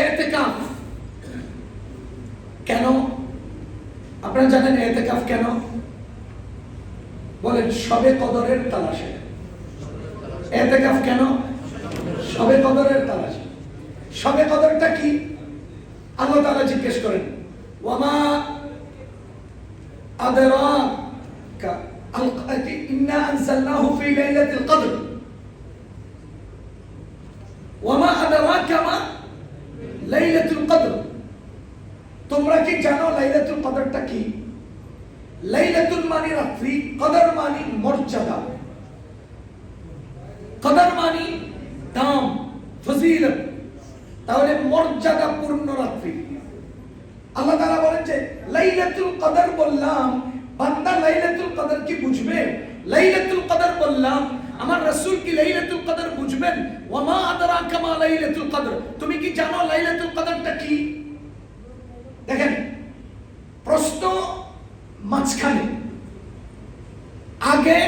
এতেকাফ কেন? আপনারা জানেন এতেকাফ কেন? বলেন, সবে কদরের তালাশে। এতেকাফ কেন? সবে কদরের তালাশে। সবে কদরটা কি? আল্লাহ তাআলা জিজ্ঞেস করেন, ওয়ামা আদরাকা ইন্না আনজালনাহু ফি লাইলাতিল কদর? ওয়ামা আদরাকা মা লাইলাতুল কদর। তোমরা কি জানো লাইলাতুল কদরটা কি? লাইলাতুল মানে রাত্রি, কদর মানে মর্যাদা। কদর মানে দাম, ফজিলত। তাহলে মর্যাদা পূর্ণ রাত্রি। আল্লাহ তাআলা বলেন যে, লাইলাতুল কদর বললাম, বান্দা লাইলাতুল কদর কি বুঝবে? লাইলাতুল কদর বললাম আমার রসুল কি লাইলাতুল কদর বুঝবেন। ওয়ামা আদরাকা মা লাইলাতুল কদর। তুমি কি জানো লাইলাতুল কদরটা কি? দেখেন, প্রশ্ন মাঝখানে, আগে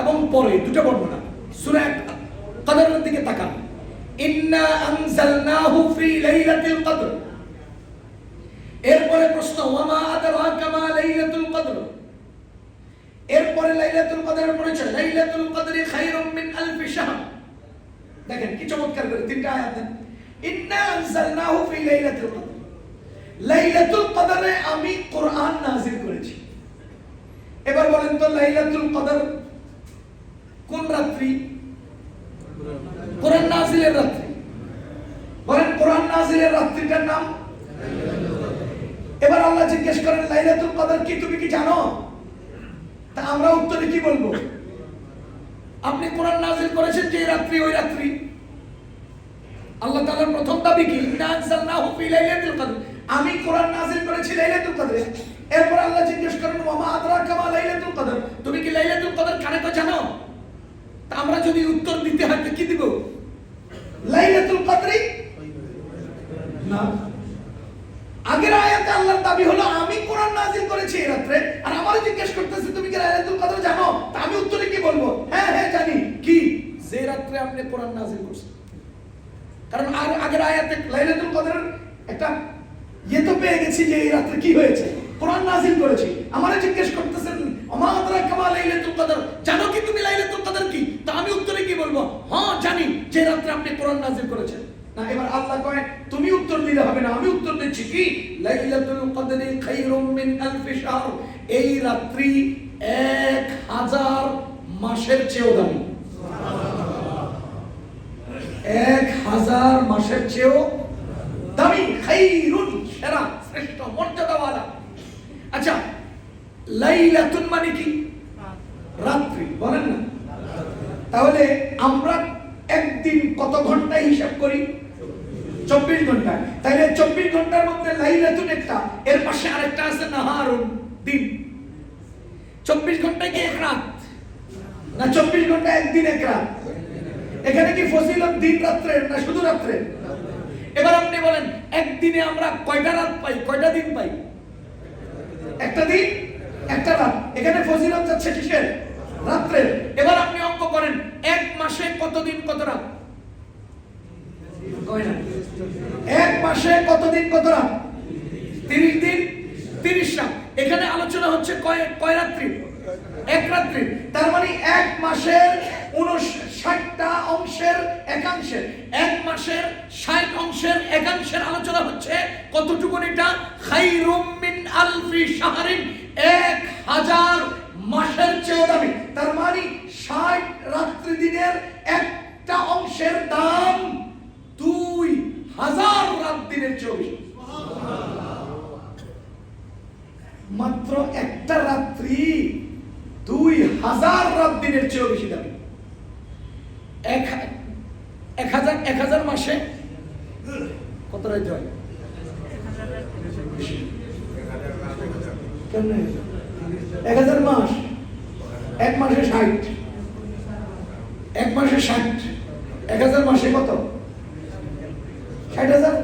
এবং পরে, দুটো বর্ণনা সূরা কদরের দিকে তাকান। ইন্না আনজালনাহু ফি লাইলাতিল কদর। এরপরে প্রশ্ন, ওয়ামা আদরাকা মা লাইলাতুল কদর। এরপরে লাইলাতুল কদরের পরিচয়, লাইলাতুল কদরি খায়রুম মিন আলফি শাহর। দেখেন, কি চমৎকার করে, তিনটা আয়াত দেন। ইন্না আনজালনাহু ফি লাইলাতুল কদর। লাইলাতুল কদরে আমি কোরআন নাযিল করেছি। এবার বলেন তো, লাইলাতুল কদর কোন রাত্রি? কোরআন নাযিলের রাত্রি। বলেন, কোরআন নাযিলের রাত্রিটার নাম? এবার আল্লাহ জিজ্ঞেস করেন, লাইলাতুল কদর কি তুমি কি জানো? তা আমরা উত্তরে কি বলব? আপনি কোরআন নাযিল করেছেন যে রাত্রি, ওই রাত্রি। আল্লাহ তাআলার প্রথম দাবি কি? ইন্না আনজালনাহু ফি লাইলাতুল কদর। আমি কোরআন নাযিল করেছি লাইলাতুল কদরে। এরপর আল্লাহ জিজ্ঞেস করেন ওয়া আদরাকা মা লাইলাতুল কদর? তুমি কি লাইলাতুল কদর কানে তো জানো? তা আমরা যদি উত্তর দিতে হয়, তো কি দিব লাইলাতুল কদরি না আগের আয়াতে আল্লাহর দাবি হলো আমি কোরআন নাযিল করেছি এই রাত্রে আর আমারে জিজ্ঞেস করতেছে তুমি কি লাইলাতুল কদর জানো তা আমি উত্তরে কি বলব হ্যাঁ হ্যাঁ জানি কি যে রাত্রে আপনি কোরআন নাযিল করছেন কারণ আর আগের আয়াতে লাইলাতুল কদরের একটা ইয়ে তো পেয়ে গেছি যে এই রাত্রে কি হয়েছে? কোরআন নাযিল করেছি। আমারে জিজ্ঞেস করতেছেন আমা আদরাকা মা লাইলাতুল কদর? জানো কি তুমি লাইলাতুল কদর কি? তা আমি উত্তরে কি বলব? হ্যাঁ জানি, যে রাত্রে আপনি কোরআন নাযিল করেছেন। না, এবার আল্লাহ কয়, তুমি উত্তর দিলে হবে না। আমি উত্তর দিচ্ছি কি? লাইলাতুল কদরি খায়রুম মিন আলফি শাহর। এই রাত্রি এক হাজার মাসের চেয়েও দামি এক হাজার মাসের চেয়েও দামি, খাইরুন, সেরা, শ্রেষ্ঠ মর্যাদাওয়ালা। আচ্ছা লাইলাতুন মানে কি? রাত্রি, বলেন না। তাহলে আমরা একদিন কত ঘণ্টা হিসাব করি? চব্বিশ ঘণ্টা। তাহলে চব্বিশ ঘণ্টার মধ্যে লাইলাতুন একটা, এর পাশে আরেকটা আছে নাহারুন, দিন। চব্বিশ ঘন্টায় কি এক রাত? না, চব্বিশ ঘণ্টা একদিন এক রাত। এখানে কি ফজিলত দিন রাত্রে না শুধু রাত্রে? এবার আপনি বলেন, একদিনে আমরা কয়টা রাত পাই? কয়টা দিন পাই? একটা দিন, একটা রাত। এখানে ফজিলত যাচ্ছে কিসের? রাত্রে। এবার আপনি অঙ্ক করেন, এক মাসে কত দিন, কত রাত? এক মাসে কত দিন, কত রাত? তিরিশ দিন, তিরিশ রাত। এখানে আলোচনা হচ্ছে কয় কয় রাত্রি? এক রাত্রি। তার মানে এক মাসের উনষাটটা অংশের একাংশের, এক মাসের ষাট অংশের একাংশের আলোচনা হচ্ছে কতটুকু এটা খাইরুম মিন আলফি শাহরিন, এক হাজার মাসের চেয়েও দামি। তার মানে ষাট রাত্রি দিনের একটা অংশের দাম দুই হাজার রাত দিনের চেয়েও মাত্র একটা রাত্রি দুই হাজার রাত দিনের চেয়েও বেশি দামি এক হাজার এক হাজার মাসে কত রাত হয়? এক হাজার মাস। এক মাসে ষাট। এক মাসে ষাট। এক হাজার মাসে কত? ষাট হাজার?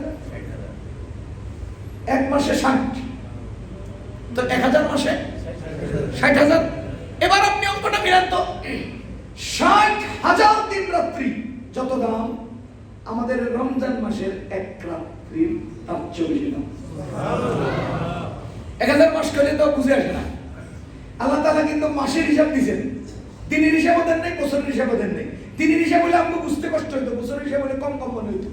এক মাসে ষাট। তো এক হাজার মাসে ষাট হাজার? আপনি অঙ্কটা মিলান তো ষাট হাজার দিন রাত্রি, যত দাম, আমাদের রমজান মাসের এক রাত্রির তার চব্বিশ দাম। এক হাজার মাস করে তো বুঝে আসে না। আল্লাহ তালা কিন্তু মাসের হিসাব দিয়েছেন। দিনের হিসাবও দেন নাই, বছরের হিসাবও দেন নাই। দিনের হিসাব হলে আমাকে বুঝতে কষ্ট হইতো, বছরের হিসাব হলে কম কম মনে হইতো।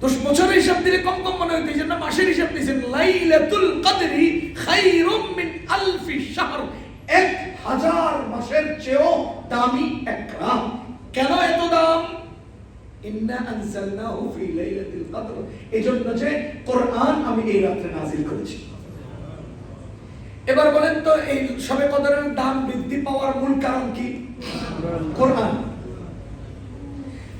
তো বছরের হিসাব দিলে কম কম মনে হইতো, এই জন্য মাসের হিসাব দিয়েছেন, লাইলাতুল কদরি খাইরুম মিন আলফি শাহর এক হাজার মাসের চেয়েও দামি এক রাত কেন এত দাম? এজন্য যে কোরআন আমি এই রাতে নাজিল করেছি। এবার বলেন তো, এই সবে কদরের দাম বৃদ্ধি পাওয়ার মূল কারণ কি? কোরআন।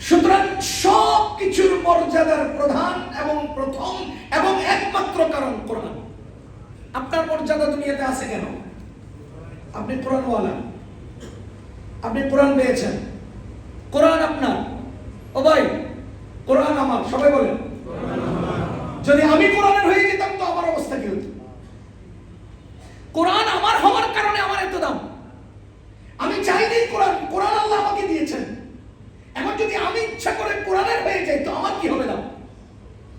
সুতরাং সব কিছুর মর্যাদার প্রধান এবং প্রথম এবং একমাত্র কারণ কোরআন। আপনার মর্যাদা দুনিয়াতে আছে কেন? আপনি কোরআনওয়ালা আপনি কোরআন পেয়েছেন। কোরআন আপনার। ও ভাই, কোরআন আমার। সবাই বলেন। যদি আমি কোরআনের হয়ে যেতাম তো আমার অবস্থা কি হতো? কোরআন আমার হওয়ার কারণে আমার এত দাম। আমি চাইনি কোরআন কোরআন আল্লাহ আমাকে দিয়েছেন। এখন যদি আমি ইচ্ছা করে কোরআনের হয়ে যাই, তো আমার কি হবে দাম?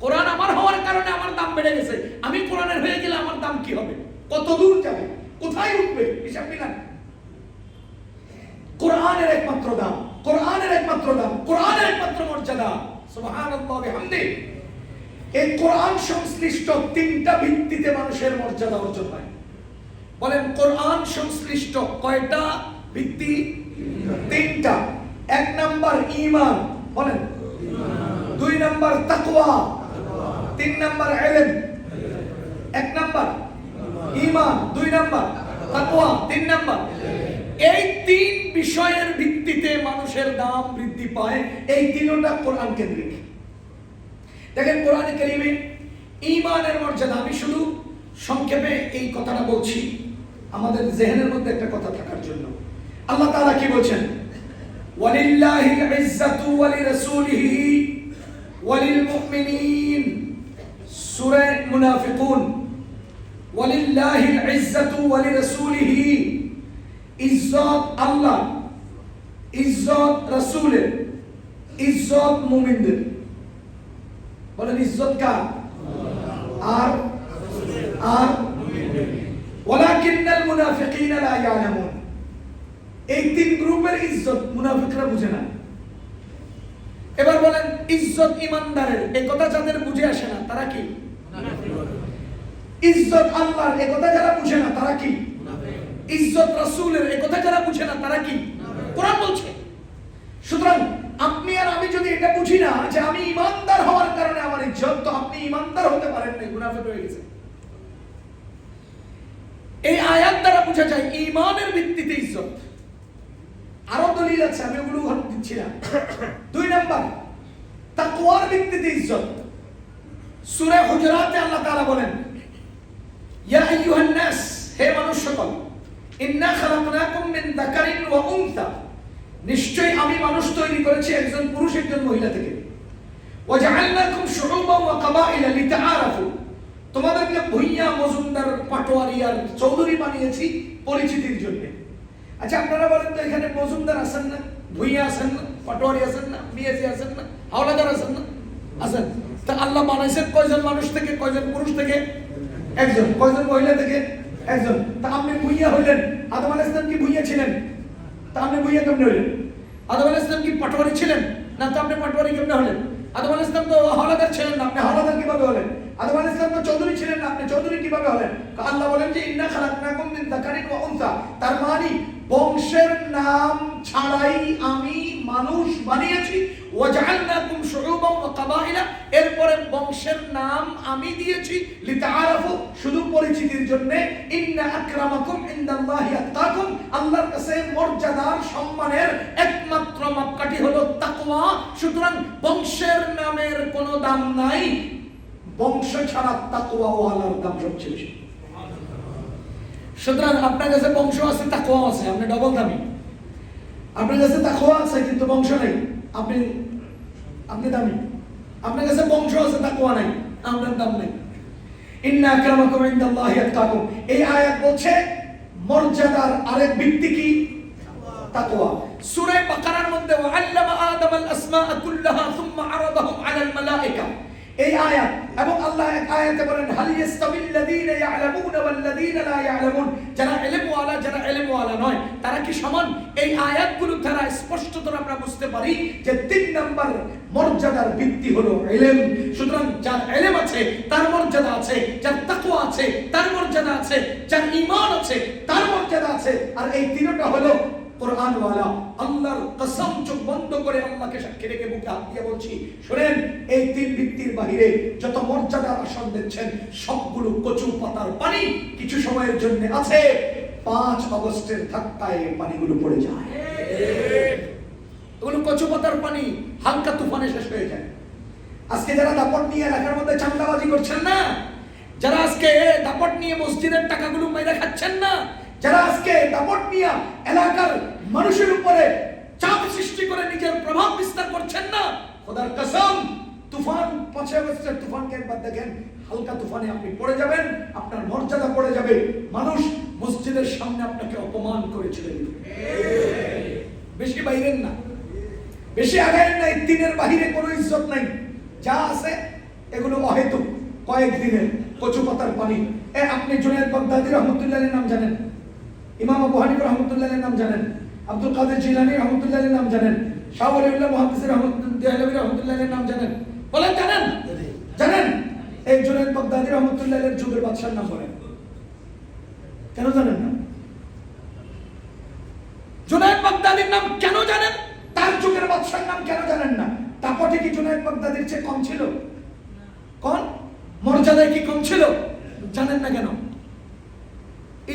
কোরআন আমার হওয়ার কারণে আমার দাম বেড়ে গেছে। আমি কোরআনের হয়ে গেলে আমার দাম কি হবে? কত দূর যাবে? কোথায় উঠবে? হিসাব মিলান। কোরআনের একমাত্র দাম, কোরআনের একমাত্র দাম, কোরআনের একমাত্র মর্যাদা। সুবহানাল্লাহ এই কোরআন সংশ্লিষ্ট তিনটা ভিত্তিতে মানুষের মর্যাদা অর্জন হয়। বলেন, কোরআন সংশ্লিষ্ট কয়টা ভিত্তি? তিনটা। এক নাম্বার ঈমান, বলেন। দুই নাম্বার তাকওয়া, তিন নাম্বার ইলম। এক নাম্বার ঈমান দুই নাম্বার, তাকওয়া তিন নাম্বার। এই তিন বিষয়ের ভিত্তিতে মানুষের দাম বৃদ্ধি পায়, এই তিনটা কোরআন কেন্দ্রিক। দেখেন কোরআনে কারিমে ঈমানের মর্যাদা, আমি শুধু সংক্ষেপে এই কথাটা বলছি, আমাদের জেহেনের মধ্যে একটা কথা থাকার জন্য। আল্লাহ তাআলা কি বলছেন? ওয়ালিল্লাহিল ইজ্জাতু ওয়ালিরাসূলিহি ওয়ালিল মুমিনিন। সূরা মুনাফিকুন। এই তিন গ্রুপের ইজ্জত মুনাফিকরা বুঝে না। এবার বলেন, ইজ্জত ইমানদারের এই কথা যাদের বুঝে আসে না, তারা কি? ইজ্জত আল্লাহর এই কথা যারা বুঝে না, তারা কি? ইজ্জত রাসূলের এই কথা যারা বুঝে না, তারা কি? কোরআন বলছে। সুতরাং আপনি আর আমি যদি এটা বুঝি না যে আমি ইমানদার হওয়ার কারণে আমার ইজ্জত, তো আপনি ইমানদার হতে পারেন না মুনাফিক হয়ে গেছে এই আয়াত দ্বারা বোঝা যায়, ইমানের ভিত্তিতে ইজ্জত। আরও দলিল আছে, আমি ওগুলো উদাহরণ দিচ্ছি না। দুই নাম্বার, তাকওয়ার ভিত্তিতে ইজ্জত। সূরা হুজুরাতে আল্লাহ তাআলা বলেন ইয়া আইয়ুহান নাস হে মানুষ সকল ইন্না খালাকনাকুম মিন ওয়া আমি মানুষ তৈরি করেছি একজন পুরুষ, একজন মহিলা থেকে। ওয়াজআলনাকুম শুউবান ওয়া কাবাইলা লিতাআরাফু। তোমাদেরকে ভুইয়া, মজুমদার, পাটোয়ারি আর চৌধুরী বানিয়েছি পরিচিতির জন্য। আচ্ছা আপনারা বলেন তো এখানে মজুমদার আছেন না, ভুইয়া আছেন না, পাটোয়ারি আছেন না বিএসি আছেন না, হাওলাদার আছেন না? আছেন। তা আল্লাহ বানাইছেন কয়জন মানুষ থেকে, কয়জন পুরুষ থেকে? একজন, কয়জন মহিলা থেকে? একজন। তা আপনি ভুইয়া হইলেন। আদম আলাহ ইসলাম কি ভুইয়া ছিলেন? তা আপনি ভুইয়া কেমনে হইলেন? আদম আলাহ ইসলাম কি পাটোয়ারি ছিলেন? না, তা আপনি পাটোয়ারি কেমনে হলেন? আদম আলাহ ইসলাম তো হলাদার ছিলেন না, আপনি হলাদার কীভাবে হলেন? আদম আলাইহিস সালাম চৌধুরী ছিলেন না, আপনি চৌধুরী কীভাবে হলেন? আল্লাহ বলেন যে, ইন্না খালাকনাকুম মিন যাকারিন ওয়া উনসা। তার মানে বংশের নাম ছাড়াই আমি মানুষ বানিয়েছি। ওয়াজআলনাকুম শুউবান ওয়া কাবাইলা। এরপরে বংশের নাম আমি দিয়েছি। লিতাআরাফু, শুধু পরিচিতির জন্য। ইন্না আকরামাকুম ইনদাল্লাহি আত্তাকুম। আল্লাহর কাছে মর্যাদার সম্মানের একমাত্র মাপকাঠি হলো তাকওয়া। সুতরাং বংশের নামের কোনো দাম নাই। বংশ ছাড়া তাকওয়া ওয়ালার দাম সবচেয়ে বেশি সুতরাং আপনার কাছে বংশ আছে তাকওয়া আছে, আপনি ডবল দামি। আপনার কাছে তাকওয়া আছে, কিন্তু বংশ নেই। আপনি আপনি দামি। আপনার কাছে বংশ আছে তাকওয়া নাই, আপনার দাম নেই। ইন্না আকরামাকুম ইনদাল্লাহি আতকাকুম। এই আয়াত বলছে, মর্যাদার আরেক ভিত্তি কি? তাকওয়া সূরা বাকারার মধ্যে ওয়াল্লামা আদম আল আসমাআ কুল্লাহা সুম্মা আরাদাহুম আলাল মালায়েকা এই আয়াত, এবং আল্লাহ এক আয়াতে বলেন, হাল ইয়াস্তাবিল্লাযীনা ইয়ালামুনা ওয়াল্লাযীনা লা ইয়ালামুন? যারা ইলমওয়ালা যারা ইলমওয়ালা নয়, তারা কি সমান? এই আয়াতগুলো দ্বারা স্পষ্টতর আমরা বুঝতে পারি যে তিন নাম্বার মর্যাদার ভিত্তি হলো ইলম সুতরাং যার ইলম আছে, তার মর্যাদা আছে, যার তাকওয়া আছে, তার মর্যাদা আছে, যার ঈমান আছে, তার মর্যাদা আছে। আর এই তিনটা হলো সবগুলো কচু পাতার পানি কিছু সময়ের জন্য আছে। পাঁচ অগস্টের ধাক্কায় পানিগুলো পড়ে যায়। কচু পাতার পানি, হালকা তুফানে শেষ হয়ে যায়। আজকে যারা দাপট নিয়ে এলাকার মধ্যে চান্দাবাজি করছেন না, যারা আজকে দাপট নিয়ে মসজিদের টাকাগুলো মেরে খাচ্ছেন না যারা আজকে দাপট নিয়ে এলাকার মানুষের উপরে চাপ সৃষ্টি করে নিজের প্রভাব বিস্তার করছেন না, খোদার কসম, তুফান পাঁচ আগস্টের তুফানকে একবার দেখেন, হালকা তুফানে আপনি পড়ে যাবেন, আপনার মর্যাদা পড়ে যাবে। মানুষ মসজিদের সামনে আপনাকে অপমান করে ছেড়ে বেশি বাইরের না। বেশি আগায়ের নাই, দিনের বাহিরে কোনো ইজ্জত নাই। যা আছে, এগুলো অহেতুক। কয়েক দিনের কচু পাতার পানি। এ, আপনি জুনায়দ বাগদাদি রহমতুল্লাহের নাম জানেন। ইমাম আবু হানিফ রহমতুল্লাহের নাম জানেন। আব্দুল কাদের জিলানি রহমতুল্লাহের নাম জানেন। শাহ ওলিউল্লাহ মুহাদ্দিস রহমতুল্লাহি রহমতুল্লাহের নাম জানেন। বলেন, জানেন? জানেন? এই জুনায়দ বাগদাদি রহমতুল্লাহের যুগের বাদশার নাম বলেন। কেন জানেন না? জুনায়দ বাগদাদির নাম কেন জানেন? তার যুগের বাদশার নাম কেন জানেন না? তাপটে কি জুনায়দ বাগদাদির চেয়ে কম ছিল। কোন? মর্যাদায় কি কম ছিল? জানেন না কেন?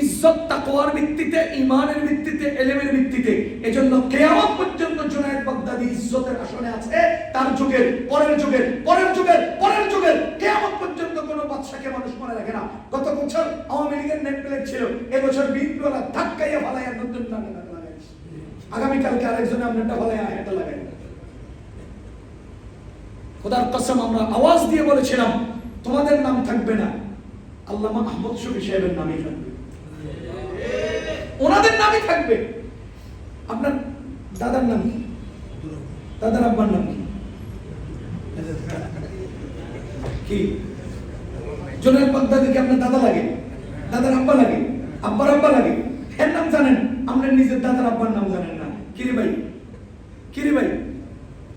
ইজ্জত তাকওয়ার ভিত্তিতে ইমানের ভিত্তিতে, এলেমের ভিত্তিতে, এজন্য কিয়ামত পর্যন্ত জুনায়েদ বাগদাদি ইজ্জতের আসনে আছে, তার যুগের, পরের যুগের পরের যুগের পরের যুগের, কেয়ামত পর্যন্ত কোনো বাদশাকে মানুষ মনে রাখে না। গত বছর আওয়ামী লীগের নেট ছিল, এবছর বিএনপিওয়ালা ধাক্কাইয়া ফালাইয়া নতুন নামে আগামীকালকে আরেকজনে আপনারটা ফালাইয়া এটা লাগাই খোদার কসম, আমরা আওয়াজ দিয়ে বলেছিলাম, তোমাদের নাম থাকবে না। আল্লামা আহমদ শফি সাহেবের নামই থাকবে। ওনাদের নামই থাকবে। আপনার দাদার নাম দাদার আব্বার নাম কি? কি? জোনাল বাগদাদিকে আপনার দাদা লাগে? দাদার আব্বা লাগে? আব্বার আব্বা লাগে? এর নাম জানেন? আপনার নিজের দাদার আব্বার নাম জানেন না। কিরে ভাই? কিরে ভাই?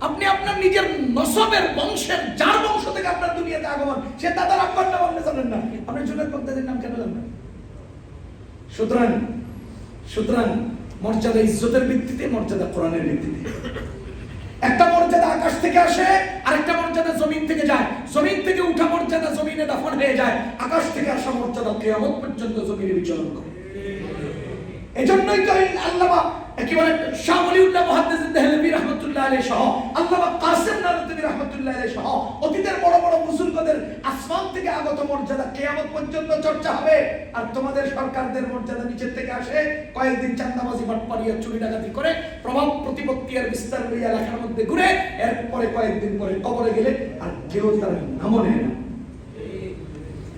আপনি আপনার নিজের নসবের বংশের যার বংশ থেকে আপনার দুনিয়াতে আগমন, সে দাদার আব্বার নাম আপনি জানেন না। আপনি জোনাল বাগদাদির নাম কেন জানেন সুতরাং সুতরাং মর্যাদা ইজ্জতের ভিত্তিতে, মর্যাদা কোরআনের ভিত্তিতে। একটা মর্যাদা আকাশ থেকে আসে, আরেকটা মর্যাদা জমিন থেকে যায়। জমিন থেকে উঠা মর্যাদা জমিনে দাফন হয়ে যায়। আকাশ থেকে আসা মর্যাদা কেয়ামত পর্যন্ত জমিনে বিচরণ করে। এজন্যই তো আল্লামা একেবারে শাহ ওলিউল্লাহ মুহাদ্দিস দেহলভী রাহমাতুল্লাহ আলাইহি সহ, আল্লামা কাসিম নানুতুবি রাহমাতুল্লাহ আলাইহি সহ, অতীতের বড় বড় বুজুর্গদের আসমান থেকে আগত মর্যাদা কিয়ামত পর্যন্ত চর্চা হবে। আর তোমাদের সরকারদের মর্যাদা নিচের থেকে আসে। কয়েকদিন চান্দাবাজি বাটপাড়িয়া চুরি ডাকাতি করে প্রভাব প্রতিপত্তি আর বিস্তার লইয়া এলাকার মধ্যে ঘুরে এরপরে কয়েকদিন পরে কবরে গেলে আর কেউ তার নামও নেয় না।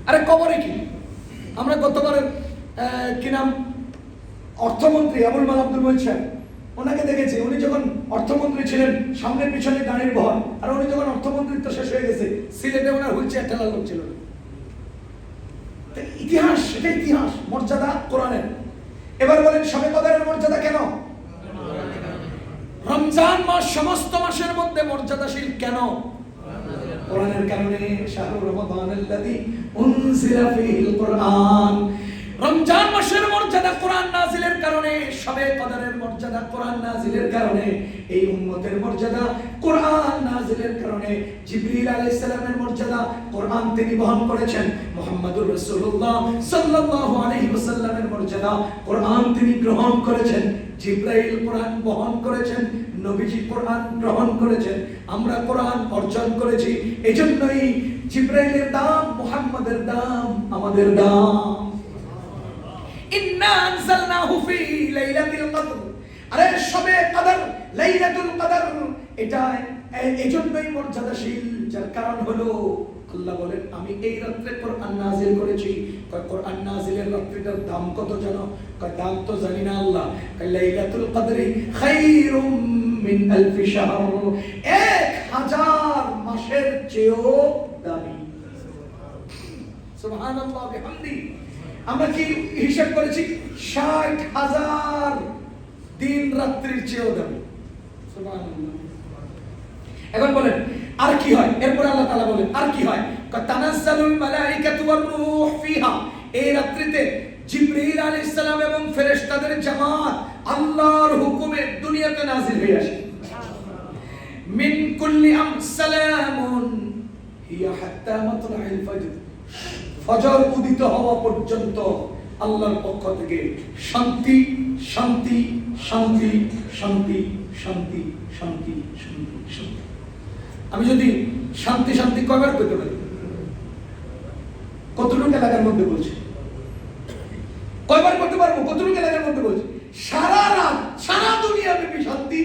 আরে কবরে কি? আমরা গতবারের কি নাম? অর্থমন্ত্রী আবুল মাল আব্দুল বলছেন ওনাকে দেখেছি। উনি যখন অর্থমন্ত্রী ছিলেন সামনে পিছনে গাড়ির বহর আর উনি যখন অর্থমন্ত্রিত্ব শেষ হয়ে গেছে, সিলেটে ওনার হুইল চেয়ার ঠেলার লোক ছিল। ইতিহাস সেটা ইতিহাস, মর্যাদা কোরআনের। এবার বলেন সবে কদরের মর্যাদা কেন? রমজান মাস সমস্ত মাসের মধ্যে মর্যাদাশীল কেন? কোরআনের কারণে শাহরুর রমাদানাল্লাযী উনজিলা ফীহিল কোরআন। রমজান মাসের মর্যাদা কোরআন নাজিলের কারণে, সবে কদরের মর্যাদা কোরআন নাজিলের কারণে, এই উম্মতের মর্যাদা কোরআন নাজিলের কারণে, জিবরিল আলাইহিস সালামের মর্যাদা কোরআন তিনি বহন করেছেন। মুহাম্মদুর রাসূলুল্লাহ সাল্লাল্লাহু আলাইহি ওয়াসাল্লামের মর্যাদা কোরআন তিনি গ্রহণ করেছেন। জিব্রাইল কোরআন বহন করেছেন, নবীজি কোরআন গ্রহণ করেছেন। আমরা কোরআন অর্জন করেছি, এজন্যই জিব্রাইলের দাম, মুহাম্মাদের দাম, আমাদের দাম। আল্লাহ বলেন, আমি এই রাত্রে কোরআন নাজিল করেছি। কোরআন নাজিলের রাত্রিটার দাম কত জানো? দাম তো জানি না আল্লাহ। লাইলাতুল কদরি খায়রুম মিন আলফি শাহর। এক হাজার মাসের চেয়েও দামি। সুবহানাল্লাহ, বিহামদি। আমরা কি হিসাব করেছি? ষাট হাজার দিন রাত্রির চেয়েও দামি। এখন বলেন আর কি হয়? এরপর আল্লাহ তাআলা বলেন আর কি হয়? তানাজ্জালুল মালাইকাতু ওয়ার রূহ ফিহা। এই রাত্রিতে জিবরাইল আলাইহিস সালাম এবং ফেরেশতাদের জামাত আল্লাহর হুকুমে দুনিয়াতে নাজিল হয়ে আসে। মিন কুল্লি আম সালামুন হিয়া হাত্তা মাতলাইল ফজর। ফজর উদিত হওয়া পর্যন্ত আল্লাহর পক্ষ থেকে শান্তি শান্তি শান্তি শান্তি শান্তি শান্তি শান্তি শান্তি। আমি যদি শান্তি শান্তি কবার পেতে পারি? কতটুকু এলাকার মধ্যে বলছি? কয়বার করতে পারব? কতটুকু এলাকার মধ্যে বলছি? সারা রাত সারা দুনিয়া ব্যাপী শান্তি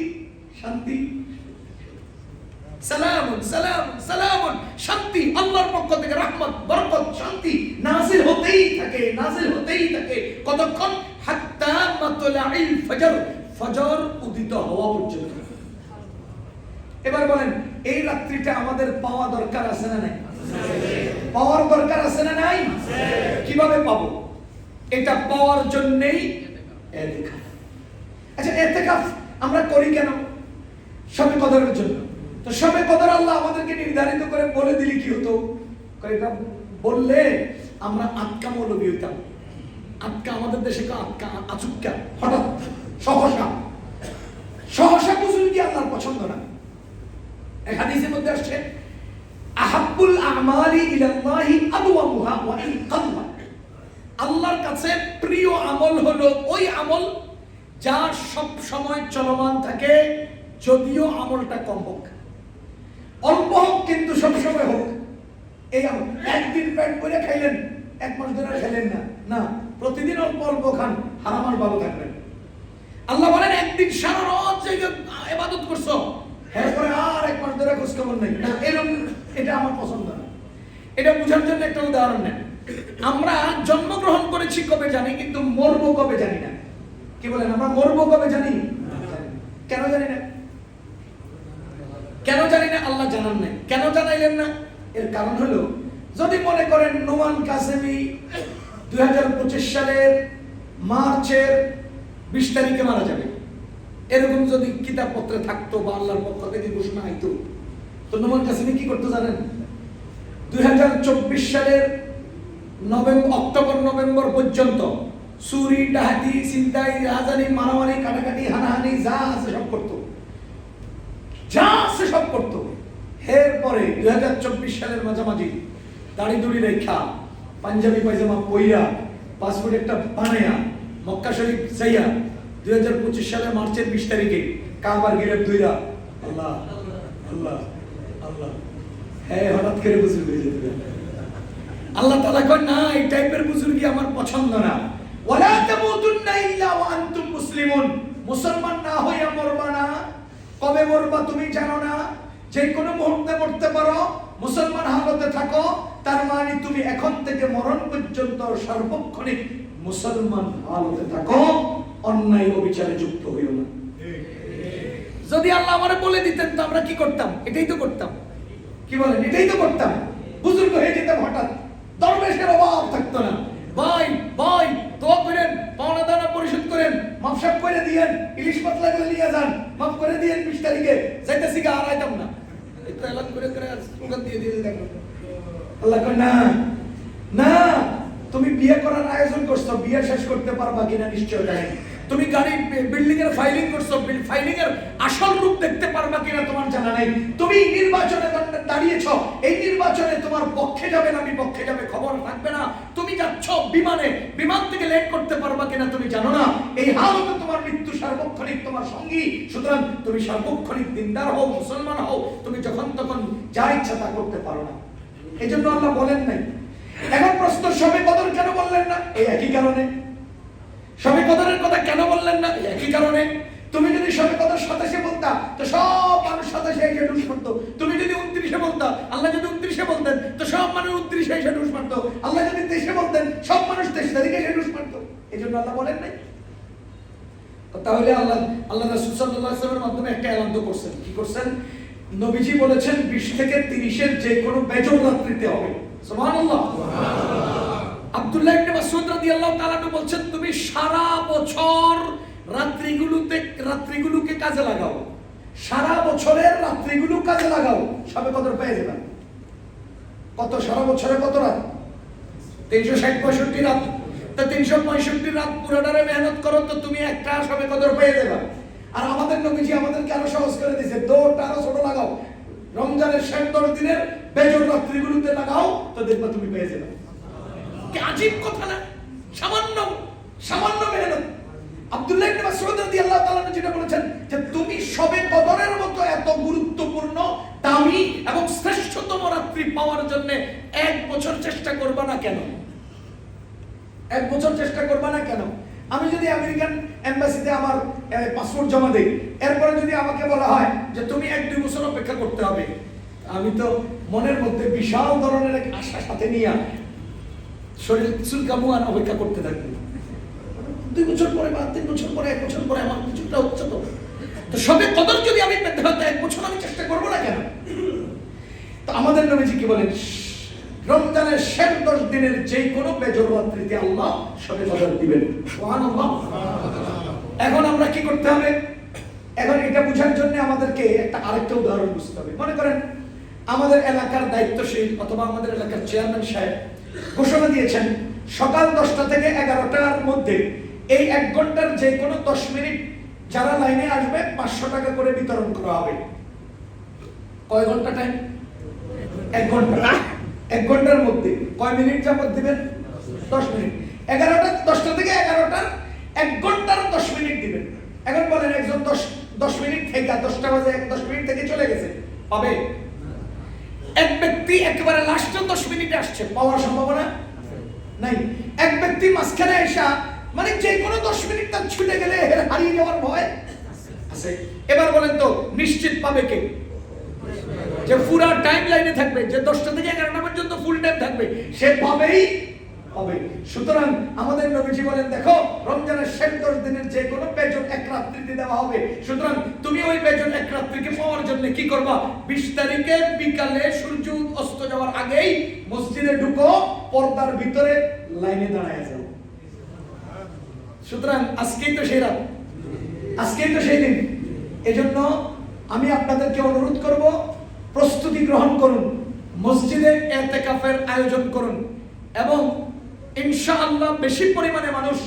শান্তি সালামুন সালামুন সালামুন শান্তি আল্লাহর পক্ষ থেকে রহমত বরকত শান্তি নাজিল হতেই থাকে হতেই থাকে কতক্ষণ? হাত্তা ফজর। ফজর উদিত হওয়া পর্যন্ত। এবার বলেন, এই রাত্রিটা আমাদের পাওয়া দরকার আছে না নাই? পাওয়ার দরকার আছে না নাই? কীভাবে পাবো? এটা পাওয়ার আচ্ছা এতেকাফ আমরা করি কেন? সবে কদরের জন্য। তো সবে কদর আল্লাহ আমাদেরকে নির্ধারিত করে বলে দিলি কি হতো? বললে আমরা আটকা মৌলবী হইতাম। আটকা, আমাদের দেশে আটকা আচুক্কা হঠাৎ, সহসা। সহসা কি আল্লাহর পছন্দ না। এক মধ্যে আসছে, আহাব্বুল আমালি ইলাল্লাহি আদওয়ামুহা ওয়া ইন কাল্লা। আল্লাহর কাছে প্রিয় আমল হলো ওই আমল যা সব সময় চলমান থাকে, যদিও আমলটা কম হোক। অল্প হোক, কিন্তু সব সময় হোক। এই আমল একদিন পেট করে খাইলেন, এক মাস ধরে খেলেন না। না। প্রতিদিন অল্প অল্প খান হারামার ভালো থাকবেন। আল্লাহ বলেন, একদিন সারা রাত জেগে ইবাদত করছ। এরপরে আর এক মাস ধরে নেই। না এরকম এটা আমার পছন্দ না। এটা জন্য একটা উদাহরণ নেন। আমরা জন্মগ্রহণ করেছি কবে জানি, কিন্তু মরবো কবে জানি না। কি বলেন, আমরা মরবো কবে জানি? কেন জানি না? কেন জানি না? আল্লাহ জানান নাই। কেন জানাইলেন না? এর কারণ হলো, যদি মনে করেন নোমান কাসেমি দুই হাজার পঁচিশ সালের মার্চের বিশ তারিখে মারা যাবে। এরকম যদি কিতাবপত্রে থাকতো বা আল্লাহর পক্ষ থেকে ঘোষণা আইতো তো নোমান কাসেমি কি করতে জানেন? দুই হাজার চব্বিশ সালের নভেম্বর অক্টোবর, নভেম্বর পর্যন্ত চুরি ডাহাতি চিন্তাই রাজানি, মারামারি, কাটাকাটি, হানাহানি, যা আছে সব করতো। যা আছে সব করতো। এরপরে দুই হাজার চব্বিশ সালের মাঝামাঝি দাড়ি দুড়ি রেখা পাঞ্জাবি পায়জামা পইরা পাসপোর্ট একটা বানায়া, মক্কা শরীফ যাইয়া দুই হাজার পঁচিশ সালের মার্চের বিশ তারিখে কাবার গিরের দুইরা আল্লাহ আল্লাহ আল্লাহ। হ্যাঁ হঠাৎ করে বুঝুর্গ হয়ে যেতে আল্লাহ তালা কয়, না, এই টাইপের বুজুর্গি আমার পছন্দ না। ওয়ালা তামুতুন্না ইল্লা ওয়া আনতুম মুসলিমুন। মুসলমান না হইয়া মরবা না। কবে মরবা তুমি জানো না? যে কোনো মুহূর্তে মরতে পারো। মুসলমান হালতে থাকো। তার মানে তুমি এখন থেকে মরণ পর্যন্ত সার্বক্ষণিক মুসলমান হালতে থাকো, অন্যায় অবিচারে যুক্ত হইও না। যদি আল্লাহ আমারে বলে দিতেন তো আমরা কি করতাম? এটাই তো করতাম। কি বলেন? এটাই তো করতাম। বুজুর্গ হয়ে যেতাম হঠাৎ। দরবেশের অভাব থাকতো না। ভাই ভাই, দোয়া করেন পাওনা দানা পরিশোধ করেন মাপসাপ করে দিয়েন, ইলিশ পাতলা করে নিয়ে যান, মাফ করে দিয়েন বিশ তারিখে। যাইতেছি গা, আর আইতাম না। একটু এলান করে করে আর দিয়ে দিয়ে দেখো আল্লাহ কয়, না না, তুমি বিয়ে করার আয়োজন করছ, বিয়ে শেষ করতে পারবা কিনা নিশ্চয় জানি। তুমি গাড়ি বিল্ডিং এর ফাইলিং করছ ফাইলিং এর আসল রূপ দেখতে পারবা কিনা তোমার জানা নাই। তুমি নির্বাচনে দাঁড়িয়েছ, এই নির্বাচনে তোমার পক্ষে যাবে না, বিপক্ষে যাবে, খবর থাকবে না। তুমি যাচ্ছ বিমানে, বিমান থেকে লেট করতে পারবা কিনা তুমি জানো না। এই হালতে তোমার মৃত্যু সার্বক্ষণিক, তোমার সঙ্গী। সুতরাং তুমি সার্বক্ষণিক দিনদার হও, মুসলমান হও। তুমি যখন তখন যা ইচ্ছা তা করতে পারো না। এই জন্য আল্লাহ বলেন নাই। এখন প্রশ্ন সবে কদর কেন বললেন না? এই একই কারণে। সবে কদরের কথা কেন বললেন না? একই কারণে। তুমি যদি সবে কথা সাতাশে বলতা, তো সব মানুষ সাতাশে এসে ডুস মারতো। তুমি যদি উনত্রিশে বলতা, আল্লাহ যদি উনত্রিশে বলতেন, তো সব মানুষ উনত্রিশে এসে ডুস মারতো। আল্লাহ যদি তেইশে বলতেন, সব মানুষ তেইশ তারিখে এসে ডুস মারতো। এই জন্য আল্লাহ বলেন নাই। তাহলে আল্লাহ আল্লাহ রাসূল আলাইহি মাধ্যমে একটা এলান তো করছেন। কি করছেন? নবীজি বলেছেন 20 থেকে তিরিশের যে কোনো বেজর রাত্রিতে হবে। সুবহানাল্লাহ। আব্দুল্লাহ ইবনে মাসউদ রাদিয়াল্লাহু তাআলা বলছেন, তুমি সারা বছর রাত্রিগুলোতে, রাত্রিগুলোকে কাজে লাগাও। সারা বছরের রাত্রিগুলো কাজে লাগাও। সবে কদর পেয়ে যাবেন কত? সারা বছরে কত রাত? তিনশো ষাট পঁয়ষট্টি রাত। তা তিনশো পঁয়ষট্টি রাত পুরোটারে মেহনত করো, তো তুমি একটা সবে কদর পেয়ে যাবে। আর আমাদের নবীজি আমাদেরকে আরও সহজ করে দিয়েছে, দৌড়টা আরও ছোট লাগাও। রমজানের শেষ দশ দিনের বেজর রাত্রিগুলোতে লাগাও, তো দেখবা তুমি পেয়ে যাবে। আজীব কথা না? সামান্য সামান্য মেহনত। আব্দুল্লাহ ইবনে মাসউদ রাদিয়াল্লাহু তাআলা যেটা বলেছেন যে তুমি সবে কদরের মতো এত গুরুত্বপূর্ণ, দামি এবং শ্রেষ্ঠতম রাত্রি পাওয়ার জন্য এক বছর চেষ্টা করবা না কেন? এক বছর চেষ্টা করবা না কেন? আমি যদি আমেরিকান এম্বাসিতে আমার পাসপোর্ট জমা দেই, এরপরে যদি আমাকে বলা হয় যে তুমি এক, দুই বছর অপেক্ষা করতে হবে, আমি তো মনের মধ্যে বিশাল ধরনের এক আশা সাথে নিয়ে শরীর চুলকামু আর অপেক্ষা করতে থাকবে দুই বছর পরে বা তিন বছর পরে, এক বছর পরে আমার কিছুটা হচ্ছে তো তো সবে কদর যদি আমি পেতে হতো এক বছর আমি চেষ্টা করব না কেন? তো আমাদের নবীজি কি বলেন রমজানের শেষ দশ দিনের যে কোনো বেজর রাত্রিতে আল্লাহ সবে কদর দিবেন। এখন আমরা কি করতে হবে? এখন এটা বোঝার জন্য আমাদেরকে একটা আরেকটা উদাহরণ বুঝতে হবে। মনে করেন, আমাদের এলাকার দায়িত্বশীল অথবা আমাদের এলাকার চেয়ারম্যান সাহেব ঘোষণা দিয়েছেন, সকাল দশটা থেকে এগারোটার মধ্যে এই এক ঘণ্টার যে কোনো দশ মিনিট যারা লাইনে আসবে, পাঁচশো টাকা করে বিতরণ করা হবে। কয় ঘণ্টা টাইম এক ঘণ্টা। এক ঘণ্টার মধ্যে। কয় মিনিট যাবত দিবেন? দশ মিনিট। এগারোটা, দশটা থেকে এগারোটার এক ঘণ্টার দশ মিনিট দিবেন। এখন বলেন একজন দশ দশ মিনিট থেকে, দশটা বাজে এক, দশ মিনিট থেকে চলে গেছে। পাবে? এক ব্যক্তি একেবারে লাস্টের দশ মিনিটে আসছে। পাওয়ার সম্ভাবনা নাই। এক ব্যক্তি মাঝখানে আসা মানে যে কোনো দশ মিনিট তার ছুটে গেলে হারিয়ে যাওয়ার ভয় আছে। এবার বলেন তো, নিশ্চিত পাবে কে? যে পুরা টাইম লাইনে থাকবে, যে দশটা থেকে এগারোটা পর্যন্ত ফুল টাইম থাকবে সে পাবেই হবে। সুতরাং আমাদের নবীজি বলেন, দেখো, রমজানের শেষ দশ দিনের যে কোনো বেজন এক রাত্রিতে দেওয়া হবে। সুতরাং তুমি ওই বেজন এক রাত্রিকে পাওয়ার জন্য কি করবা? বিশ তারিখে বিকালে সূর্য অস্ত যাওয়ার আগেই মসজিদে ঢুকো, পর্দার ভিতরে লাইনে দাঁড়ায় যাও। সুতরাং আজকেই তো সেই রাত। আজকেই তো সেই দিন। এজন্য আমি আপনাদেরকে অনুরোধ করব প্রস্তুতি গ্রহণ করুন মসজিদে এতেকাফের আয়োজন করুন এবং ইনশাআল্লাহ বেশি পরিমাণে মানুষ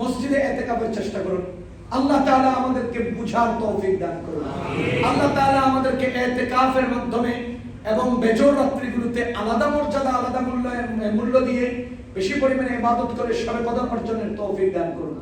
মসজিদে এতেকাফের চেষ্টা করুন। আল্লাহ তাআলা আমাদেরকে বুঝার তৌফিক দান করুন। আল্লাহ তাআলা আমাদেরকে এতেকাফের মাধ্যমে এবং বেজর রাত্রিগুলোতে আলাদা মর্যাদা আলাদা মূল্য মূল্য দিয়ে বেশি পরিমাণে ইবাদত করে সবে কদর অর্জনের তৌফিক দান করুন।